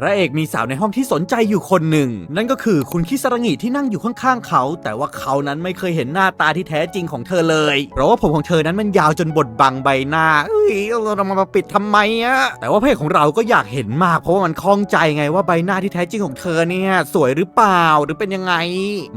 พระเอกมีสาวในห้องที่สนใจอยู่คนหนึ่ง นั่นก็คือคุณคิสรงิที่นั่งอยู่ข้างๆเขา แต่ว่าเขานั้นไม่เคยเห็นหน้าตาที่แท้จริงของเธอเลย เพราะว่าผมของเธอนั้นมันยาวจนบดบังใบหน้า เอ้ยเรามาปิดทำไมอะแต่ว่าพระเอกของเราก็อยากเห็นมากเพราะว่ามันคล่องใจไงว่าใบหน้าที่แท้จริงของเธอเนี่ยสวยหรือเปล่าหรือเป็นยังไง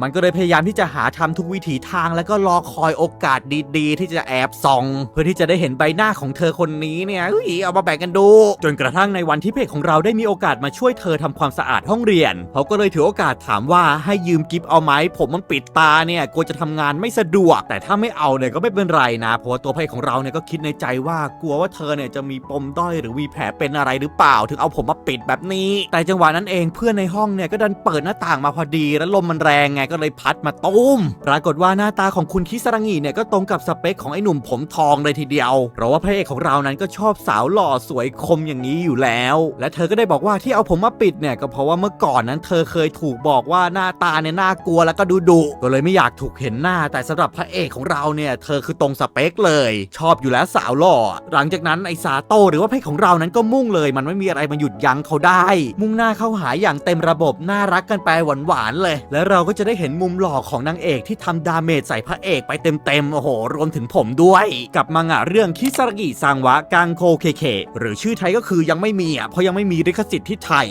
มันก็เลยพยายามที่จะหาทำทุกวิถีทางแล้วก็รอคอยโอกาสดีๆ ที่จะแอบส่อง เพื่อที่จะได้เห็นใบหน้าของเธอคนนี้เนี่ยเอ้ยเอามาแบ่งกันดู จนกระทั่งในวันที่เพจของเราได้มีโอกาสมาช่วยเธอทำความสะอาดห้องเรียน เขาก็เลยถือโอกาสถามว่าให้ยืมกิฟเอาไหมผมมันปิดตาเนี่ยกลัวจะทำงานไม่สะดวก แต่ถ้าไม่เอาเนี่ยก็ไม่เป็นไรนะ เพราะว่าตัวเพจของเราเนี่ยก็คิดในใจว่ากลัวว่าเธอเนี่ยจะมีปมด้อยหรือมีแผลเป็นอะไรหรือเปล่า ถึงเอาผมมาปิดแบบนี้ แต่จังหวะนั้นเองเพื่อนในห้องเนี่ยก็ดันเปิดหน้าต่างมาพอดี แล้วลมมันแรงไงก็เลยพัดมาตุ้ม ปรากฏว่าหน้าตาของคุณคิสรังีเนี่ยก็ตรงกับสเปคของไอ้หนุ่มผมทองเลยทีเดียว เพราะว่าพระเอกของเรานั้นก็ชอบสาวหล่อสวยคมอย่างนี้อยู่แล้ว และเธอก็ได้บอกว่าที่เอาผมมาปิดเนี่ยก็เพราะว่าเมื่อก่อนนั้นเธอเคยถูกบอกว่าหน้าตาเนี่ยน่ากลัวแล้วก็ดุดุก็เลยไม่อยากถูกเห็นหน้า แต่สำหรับพระเอกของเราเนี่ยเธอคือตรงสเปคเลย ชอบอยู่แล้วสาวหล่อ หลังจากนั้นไอซาโตหรือว่าเอกของเรานั้นก็มุ่งเลย มันไม่มีอะไรมาหยุดยั้งเขาได้ มุ่งหน้าเข้าหาอย่างเต็มระบบน่ารักกันไปหวานๆเลย แล้วเราก็จะได้เห็นมุมหล่อของนางเอกที่ทำดาเมจใส่พระเอกไปเต็มๆโอ้โห รวมถึงผมด้วย กับมังงะเรื่องคิสรกิซังวะกังโคเคเคหรือชื่อไทยก็คือยังไม่มีอะเพราะยังไม่มีลิขสิทธิ์ที่ไทย